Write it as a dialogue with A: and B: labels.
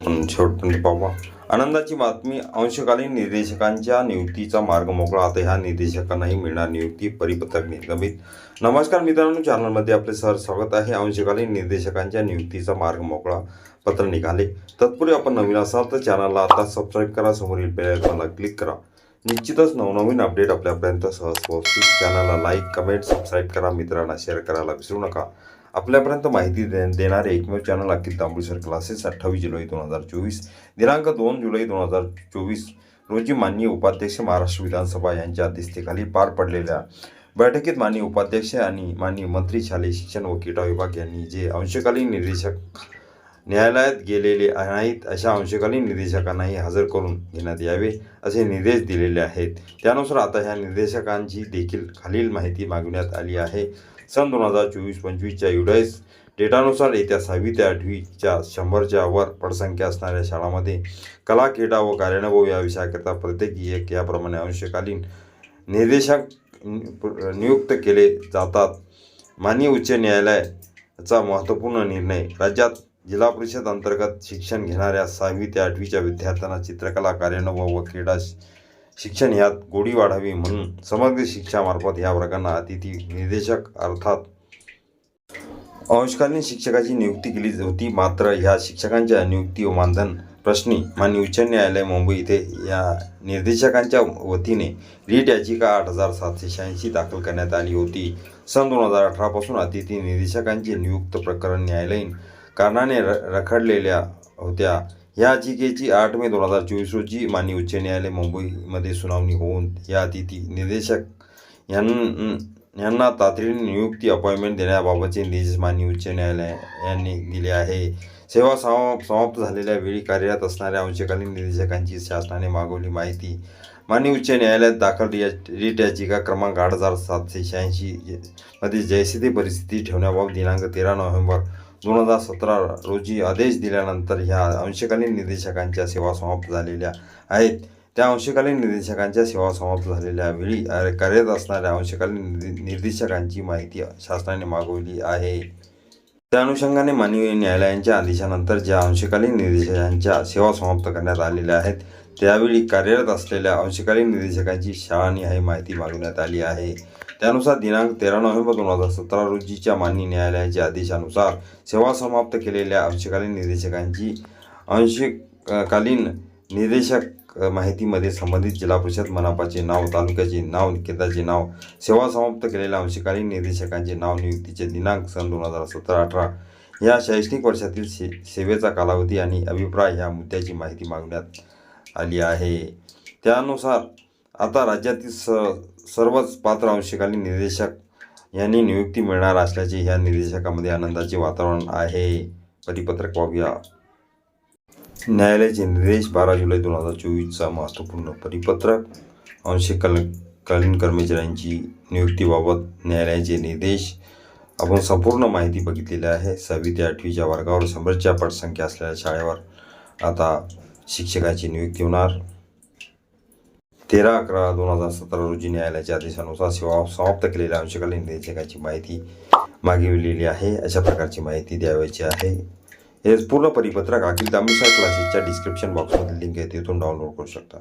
A: आपण शेवटपर्यंत म्हणजे पाहू. आनंदाची बातमी अंशकालीन निर्देशकांच्या नियुक्तीचा मार्ग मोकळा. आता ह्या निर्देशकांनाही मिळणार नियुक्ती परिपत्रक निर्गमित. नमस्कार मित्रांनो चॅनलमध्ये आपले सर स्वागत आहे. अंशकालीन निर्देशकांच्या नियुक्तीचा मार्ग मोकळा पत्र निघाले. तत्पूर्वी आपण नवीन असाल तर चॅनलला आता सबस्क्राईब करा. समोरील बेलायकॉनला क्लिक करा. निश्चितच नवनवीन अपडेट आपल्यापर्यंत सहज पोहोचतील चॅनलला लाईक कमेंट सबस्क्राईब करा. मित्रांना शेअर करायला विसरू नका. आपल्यापर्यंत माहिती दे देणारे एकमेव चॅनल अखिल तांबुसर क्लासेस अठ्ठावीस जुलै दोन हजार चोवीस दिनांक दोन जुलै दोन हजार चोवीस रोजी माननीय उपाध्यक्ष महाराष्ट्र विधानसभा यांच्या अध्यक्षतेखाली पार पडलेल्या बैठकीत माननीय उपाध्यक्ष आणि माननीय मंत्री शालेय शिक्षण व क्रीडा विभाग यांनी जे अंशकालीन निर्देशक न्यायालयात गेलेले नाहीत अशा अंशकालीन निर्देशकांनाही हजर करून घेण्यात यावे असे निर्देश दिलेले आहेत. त्यानुसार आता ह्या निर्देशकांची देखील खालील माहिती मागवण्यात आली आहे. सन दोन हजार चोवीस पंचवीसच्या युडाईस डेटानुसार येत्या सहावी ते आठवीच्या शंभरच्या वर पटसंख्या असणाऱ्या शाळांमध्ये कला क्रीडा व कार्यानुभव या विषयाकरता प्रत्येकी एक याप्रमाणे अंशकालीन निर्देशक नियुक्त केले जातात. माननीय उच्च न्यायालयाचा महत्त्वपूर्ण निर्णय राज्यात जिल्हा परिषद अंतर्गत शिक्षण घेणाऱ्या सहावी ते आठवीच्या विद्यार्थ्यांना चित्रकला कार्यानुभव व क्रीडा शिक्षण यात गोडी वाढावी म्हणून समग्र शिक्षामार्फत या वर्गांना अतिथी निर्देशक अर्थात अंशकालीन शिक्षकाची नियुक्ती केली होती. मात्र ह्या शिक्षकांच्या नियुक्ती व मानधन प्रश्नी माननीय उच्च न्यायालय मुंबई इथे या निर्देशकांच्या वतीने रीट याचिका आठ हजार सातशे शहाऐंशी दाखल करण्यात आली होती. सन दोन हजार अठरापासून अतिथी निर्देशकांचे नियुक्त प्रकरण न्यायालयीन कारणाने र रखडलेल्या होत्या. याचिकेची आठ मे दोन हजार चोवीस रोजी माननीय उच्च न्यायालय मुंबईमध्ये सुनावणी होऊन या अतिथी निदेशक यां यांना तातडीने नियुक्ती अपॉइंटमेंट देण्याबाबतचे निर्देश माननीय उच्च न्यायालय यांनी दिले आहे. सेवा समाप्त झालेल्या वेळी कार्यरत असणाऱ्या अंशकालीन निदेशकांची शासनाने मागवली माहिती. माननीय उच्च न्यायालयात दाखल रिट याचिका क्रमांक आठ हजार सातशे शहाऐंशी मध्ये जैसे ती परिस्थिती ठेवण्याबाबत दिनांक तेरा नोव्हेंबर दोन हजार सतरा रोजी आदेश दिल्यानंतर ह्या अंशकालीन निदेशकांच्या सेवा समाप्त झालेल्या आहेत. त्या अंशकालीन निदेशकांच्या सेवा समाप्त झालेल्या वेळी कार्यरत असणाऱ्या अंशकालीन निर्देशकांची माहिती शासनाने मागवली आहे. त्या अनुषंगाने माननीय न्यायालयांच्या आदेशानंतर ज्या अंशकालीन निर्देशकांच्या सेवा समाप्त करण्यात आलेल्या आहेत त्यावेळी कार्यरत असलेल्या अंशकालीन निर्देशकांची शाळानिहाय माहिती मागवण्यात आली आहे. त्यानुसार दिनांक तेरा नोव्हेंबर दोन हजार सतरा रोजीच्या माननीय न्यायालयाच्या आदेशानुसार सेवा समाप्त केलेल्या अंशकालीन निर्देशकांची अंशकालीन निर्देशक माहितीमध्ये संबंधित जिल्हा परिषद मनापाचे नाव तालुक्याचे नाव केंद्राचे नाव सेवा समाप्त केलेल्या अंशकालीन निर्देशकांचे नाव नियुक्तीचे दिनांक सन दोन हजार सतरा अठरा या शैक्षणिक वर्षातील से सेवेचा कालावधी आणि अभिप्राय ह्या मुद्द्याची माहिती मागण्यात आली आहे. त्यानुसार आता राज्यातील स सर्वच पात्र अंशकालीन निर्देशक यांनी नियुक्ती मिळणार असल्याचे ह्या निर्देशकामध्ये आनंदाचे वातावरण आहे. परिपत्रक पाहूया. न्यायालयाचे निर्देश बारा जुलै दोन हजार चोवीसचा महत्त्वपूर्ण परिपत्रक. अंशकाल कालीन कर्मचाऱ्यांची नियुक्तीबाबत न्यायालयाचे निर्देश. आपण संपूर्ण माहिती बघितलेली आहे. सहावी ते आठवीच्या वर्गावर समोरच्या पटसंख्या असलेल्या शाळेवर आता शिक्षकाची नियुक्ती होणार. तेरा अकरा दोन हजार सतरा रोजी न्यायालयाच्या आदेशानुसार सेवा समाप्त केलेल्या अंशकालीन निर्देशकाची माहिती मागविलेली आहे. अशा प्रकारची माहिती द्यावयाची आहे. हे पूर्ण परिपत्रक अखिल तामिळसा क्लासेसच्या डिस्क्रिप्शन बॉक्समध्ये लिंक आहे. तिथून डाउनलोड करू शकता.